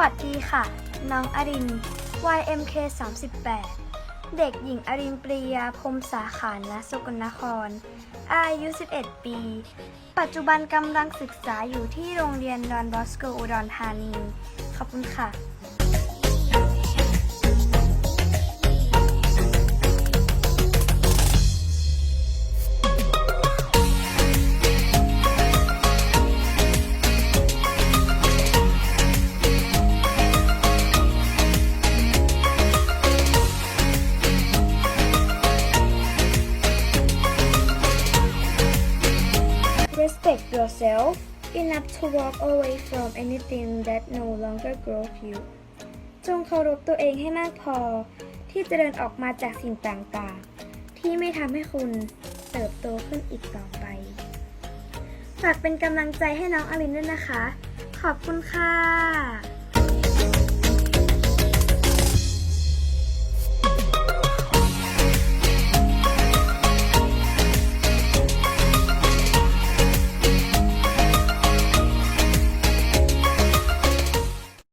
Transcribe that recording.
วัสดีค่ะ น้องอริน YMK 38 เด็กหญิงอรินปรียาพรมสาขานและสกลนคร อายุ 11 ปี ปัจจุบันกำลังศึกษาอยู่ที่โรงเรียนดอนบอสโกอุดรธานี ขอบคุณค่ะ Respect yourself enough to walk away from anything that no longer grows you จงเคารพตัวเองให้มากพอ ที่จะเดินออกมาจากสิ่งต่างๆ ที่ไม่ทำให้คุณเติบโตขึ้นอีกต่อไป ฝากเป็นกำลังใจให้น้องอลินด้วยนะคะ ขอบคุณค่ะ